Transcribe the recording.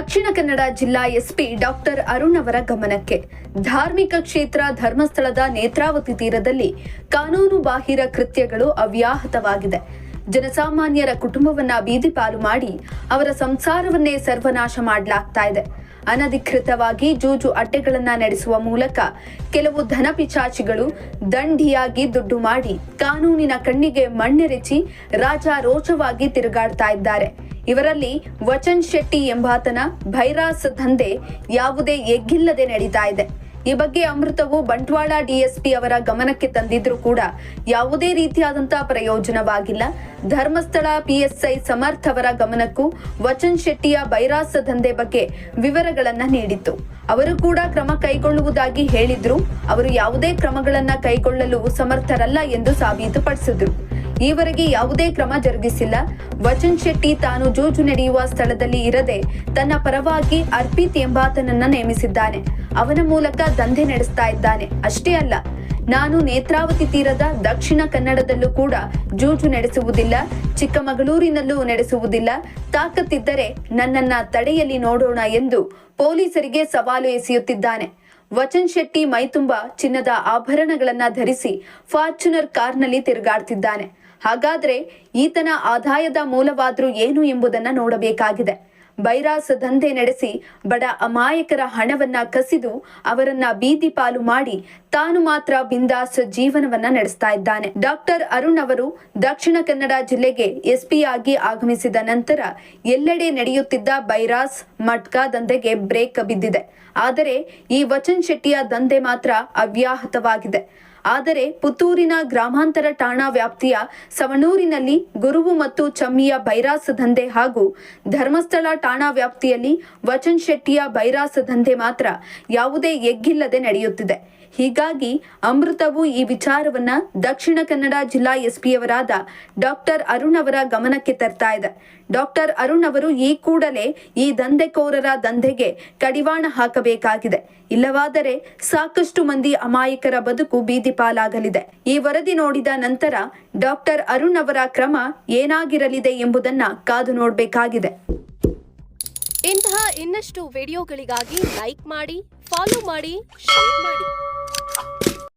ದಕ್ಷಿಣ ಕನ್ನಡ ಜಿಲ್ಲಾ SP doctor Arun ಅವರ ಗಮನಕ್ಕೆ. ಧಾರ್ಮಿಕ ಕ್ಷೇತ್ರ, ಧರ್ಮಸ್ಥಳದ ನೇತ್ರಾವತಿ ತೀರದಲ್ಲಿ ಕಾನೂನು ಬಾಹಿರ ಕೃತ್ಯಗಳು ಅವ್ಯಾಹತವಾಗಿದೆ. ಜನಸಾಮಾನ್ಯರ ಕುಟುಂಬವನ್ನ ಬೀದಿಪಾಲು ಮಾಡಿ ಅವರ ಸಂಸಾರವನ್ನೇ ಸರ್ವನಾಶ ಮಾಡಲಾಗ್ತಾ ಇದೆ. ಅನಧಿಕೃತವಾಗಿ ಜೂಜು ಅಡ್ಡೆಗಳನ್ನ ನಡೆಸುವ ಮೂಲಕ ಕೆಲವು ಧನಪಿಚಾಚಿಗಳು ದಂಡಿಯಾಗಿ ದುಡ್ಡು ಮಾಡಿ ಕಾನೂನಿನ ಕಣ್ಣಿಗೆ ಮಣ್ಣೆರಚಿ ರಾಜಾರೋಚವಾಗಿ ತಿರುಗಾಡ್ತಾ ಇದ್ದಾರೆ. ಇವರಲ್ಲಿ ವಚನ್ ಶೆಟ್ಟಿ ಎಂಬಾತನ ಭೈರಾಸ್ ದಂಧೆ ಯಾವುದೇ ಎಗ್ಗಿಲ್ಲದೆ ನಡೀತಾ ಇದೆ. ಈ ಬಗ್ಗೆ ಅಮೃತವು ಬಂಟ್ವಾಳ ಡಿಎಸ್ಪಿ ಅವರ ಗಮನಕ್ಕೆ ತಂದಿದ್ರೂ ಕೂಡ ಯಾವುದೇ ರೀತಿಯಾದಂತಹ ಪ್ರಯೋಜನವಾಗಿಲ್ಲ. ಧರ್ಮಸ್ಥಳ ಪಿಎಸ್ಐ ಸಮರ್ಥ್ ಅವರ ಗಮನಕ್ಕೂ ವಚನ್ ಶೆಟ್ಟಿಯ ಬೈರಾಸ ದಂಧೆ ಬಗ್ಗೆ ವಿವರಗಳನ್ನ ನೀಡಿತ್ತು. ಅವರು ಕೂಡ ಕ್ರಮ ಕೈಗೊಳ್ಳುವುದಾಗಿ ಹೇಳಿದ್ರು. ಅವರು ಯಾವುದೇ ಕ್ರಮಗಳನ್ನ ಕೈಗೊಳ್ಳಲು ಸಮರ್ಥರಲ್ಲ ಎಂದು ಸಾಬೀತುಪಡಿಸಿದ್ರು. ಈವರೆಗೆ ಯಾವುದೇ ಕ್ರಮ ಜರುಗಿಸಿಲ್ಲ. ವಚನ್ ಶೆಟ್ಟಿ ತಾನು ಜೂಜು ನಡೆಯುವ ಸ್ಥಳದಲ್ಲಿ ಇರದೆ ತನ್ನ ಪರವಾಗಿ ಅರ್ಪಿತ್ ಎಂಬಾತನನ್ನ ನೇಮಿಸಿದ್ದಾನೆ. ಅವನ ಮೂಲಕ ದಂಧೆ ನಡೆಸ್ತಾ ಇದ್ದಾನೆ. ಅಷ್ಟೇ ಅಲ್ಲ, ನಾನು ನೇತ್ರಾವತಿ ತೀರದ ದಕ್ಷಿಣ ಕನ್ನಡದಲ್ಲೂ ಕೂಡ ಜೂಜು ನಡೆಸುವುದಿಲ್ಲ, ಚಿಕ್ಕಮಗಳೂರಿನಲ್ಲೂ ನಡೆಸುವುದಿಲ್ಲ. ತಾಕತ್ತಿದ್ದರೆ ನನ್ನನ್ನ ತಡೆಯಲಿ ನೋಡೋಣ ಎಂದು ಪೊಲೀಸರಿಗೆ ಸವಾಲು ಎಸೆಯುತ್ತಿದ್ದಾನೆ. ವಚನ್ ಶೆಟ್ಟಿ ಮೈತುಂಬ ಚಿನ್ನದ ಆಭರಣಗಳನ್ನ ಧರಿಸಿ ಫಾರ್ಚುನರ್ ಕಾರ್ನಲ್ಲಿ ತಿರುಗಾಡ್ತಿದ್ದಾನೆ. ಹಾಗಾದ್ರೆ ಈತನ ಆದಾಯದ ಮೂಲವಾದ್ರೂ ಏನು ಎಂಬುದನ್ನ ನೋಡಬೇಕಾಗಿದೆ. ಬೈರಾಸ್ ದಂಧೆ ನಡೆಸಿ ಬಡ ಅಮಾಯಕರ ಹಣವನ್ನ ಕಸಿದು ಅವರನ್ನ ಬೀದಿ ಪಾಲು ಮಾಡಿ ತಾನು ಮಾತ್ರ ಬಿಂದಾಸ್ ಜೀವನವನ್ನ ನಡೆಸ್ತಾ ಇದ್ದಾನೆ. ಡಾಕ್ಟರ್ ಅರುಣ್ ಅವರು ದಕ್ಷಿಣ ಕನ್ನಡ ಜಿಲ್ಲೆಗೆ ಎಸ್ಪಿ ಆಗಿ ಆಗಮಿಸಿದ ನಂತರ ಎಲ್ಲೆಡೆ ನಡೆಯುತ್ತಿದ್ದ ಬೈರಾಸ್ ಮಟ್ಕಾ ದಂಧೆಗೆ ಬ್ರೇಕ್ ಬಿದ್ದಿದೆ. ಆದರೆ ಈ ವಚನ್ ಶೆಟ್ಟಿಯ ದಂಧೆ ಮಾತ್ರ ಅವ್ಯಾಹತವಾಗಿದೆ. ಆದರೆ ಪುತ್ತೂರಿನ ಗ್ರಾಮಾಂತರ ಠಾಣಾ ವ್ಯಾಪ್ತಿಯ ಸವಣೂರಿನಲ್ಲಿ ಗುರುವು ಮತ್ತು ಚಮ್ಮಿಯ ಬೈರಾಸ ದಂಧೆ ಹಾಗೂ ಧರ್ಮಸ್ಥಳ ಠಾಣಾ ವ್ಯಾಪ್ತಿಯಲ್ಲಿ ವಚನ್ ಶೆಟ್ಟಿಯ ಬೈರಾಸ ದಂಧೆ ಮಾತ್ರ ಯಾವುದೇ ಎಗ್ಗಿಲ್ಲದೆ ನಡೆಯುತ್ತಿದೆ. ಹೀಗಾಗಿ ಅಮೃತವು ಈ ವಿಚಾರವನ್ನ ದಕ್ಷಿಣ ಕನ್ನಡ ಜಿಲ್ಲಾ ಎಸ್ಪಿಯವರಾದ ಡಾಕ್ಟರ್ ಅರುಣ್ ಅವರ ಗಮನಕ್ಕೆ ತರ್ತಾ ಇದೆ. ಡಾಕ್ಟರ್ ಅರುಣ್ ಅವರು ಈ ಕೂಡಲೇ ಈ ದಂಧೆಕೋರರ ದಂಧೆಗೆ ಕಡಿವಾಣ ಹಾಕಬೇಕಾಗಿದೆ. ಇಲ್ಲವಾದರೆ ಸಾಕಷ್ಟು ಮಂದಿ ಅಮಾಯಕರ ಬದುಕು ಬೀದಿ ಪಾಲಾಗಲಿದೆ. ಈ ವರದಿ ನೋಡಿದ ನಂತರ ಡಾಕ್ಟರ್ ಅರುಣ್ ಅವರ ಕ್ರಮ ಏನಾಗಿರಲಿದೆ ಎಂಬುದನ್ನ ಕಾದು ನೋಡಬೇಕಾಗಿದೆ. ಇಂತಹ ಇನ್ನಷ್ಟು ವಿಡಿಯೋಗಳಿಗಾಗಿ ಲೈಕ್ ಮಾಡಿ, ಫಾಲೋ ಮಾಡಿ, ಶೇರ್ ಮಾಡಿ.